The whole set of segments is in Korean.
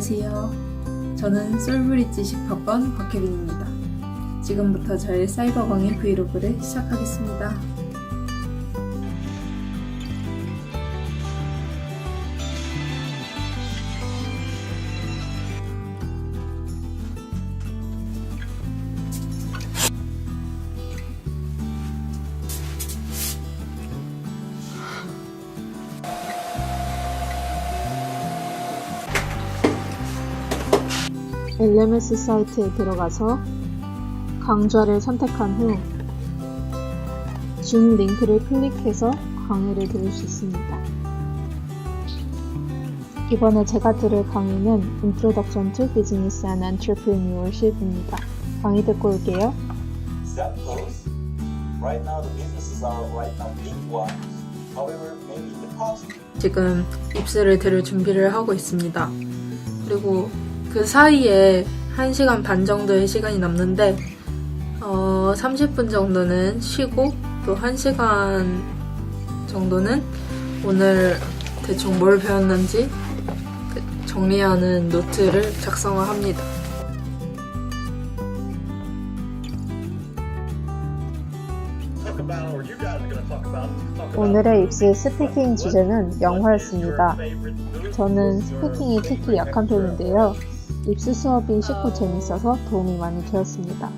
안녕하세요. 저는 솔브리지 18번 박혜빈입니다. 지금부터 저의 사이버 광인 브이로그를 시작하겠습니다. LMS 사이트에 들어가서 강좌를 선택한 후준 링크를 클릭해서 강의를 들을 수 있습니다. 이번에 제가 들을 강의는 Introduction to Business and Entrepreneurship입니다. 강의 듣고 올게요. That close. Right now, the businesses are right now big ones. However, maybe in the past, 지금 입술을 들을 준비를 하고 있습니다. 그리고 그 사이에 1시간 반 정도의 시간이 남는데 어, 30분 정도는 쉬고 또 1시간 정도는 오늘 대충 뭘 배웠는지 그 정리하는 노트를 작성을 합니다. 오늘의 입시 스피킹 주제는 영어였습니다. 저는 스피킹이 특히 약한 편인데요. 입시 수업이 쉽고 재밌어서 도움이 많이 되었습니다.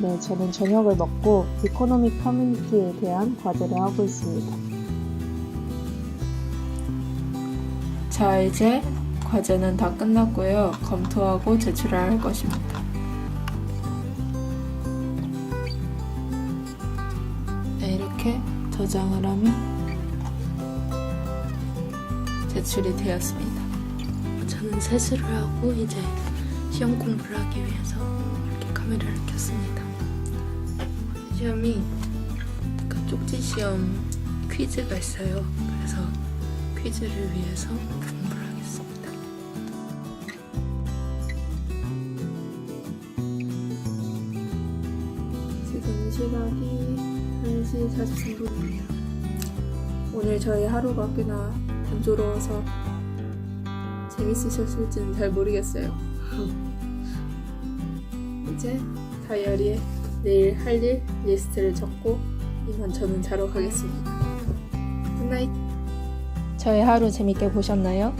네, 저는 저녁을 먹고 이코노믹 커뮤니티에 대한 과제를 하고 있습니다. 자, 이제 과제는 다 끝났고요. 검토하고 제출을 할 것입니다. 네, 이렇게 저장을 하면 제출이 되었습니다. 저는 세수를 하고 이제 시험 공부를 하기 위해서 이렇게 카메라를 켰습니다. 시험이 그 쪽지 시험 퀴즈가 있어요. 그래서 퀴즈를 위해서 공부를 하겠습니다. 지금 시각이 1시 43분입니다. 오늘 저희 하루가 꽤나 단조로워서 재밌으셨을지는 잘 모르겠어요. 이제 다이어리에 내일 할 일 리스트를 적고 이만 저는 자러 가겠습니다. 굿나잇! 저의 하루 재밌게 보셨나요?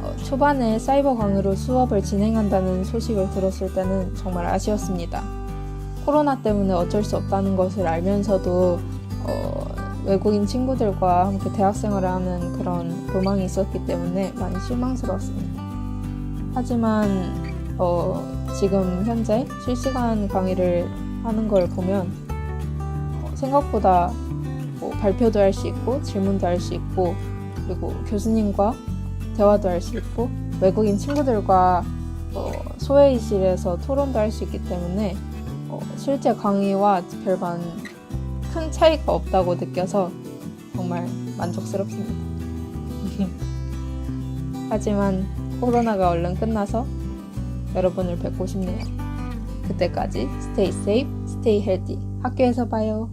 어, 초반에 사이버 강의로 수업을 진행한다는 소식을 들었을 때는 정말 아쉬웠습니다. 코로나 때문에 어쩔 수 없다는 것을 알면서도 어, 외국인 친구들과 함께 대학 생활을 하는 그런 로망이 있었기 때문에 많이 실망스러웠습니다. 하지만 어, 지금 현재 실시간 강의를 하는 걸 보면 어, 생각보다 뭐 발표도 할 수 있고 질문도 할 수 있고 그리고 교수님과 대화도 할 수 있고 외국인 친구들과 어, 소회의실에서 토론도 할 수 있기 때문에 어, 실제 강의와 별반 큰 차이가 없다고 느껴서 정말 만족스럽습니다. 하지만 코로나가 얼른 끝나서 여러분을 뵙고 싶네요. 그때까지 stay safe, stay healthy. 학교에서 봐요.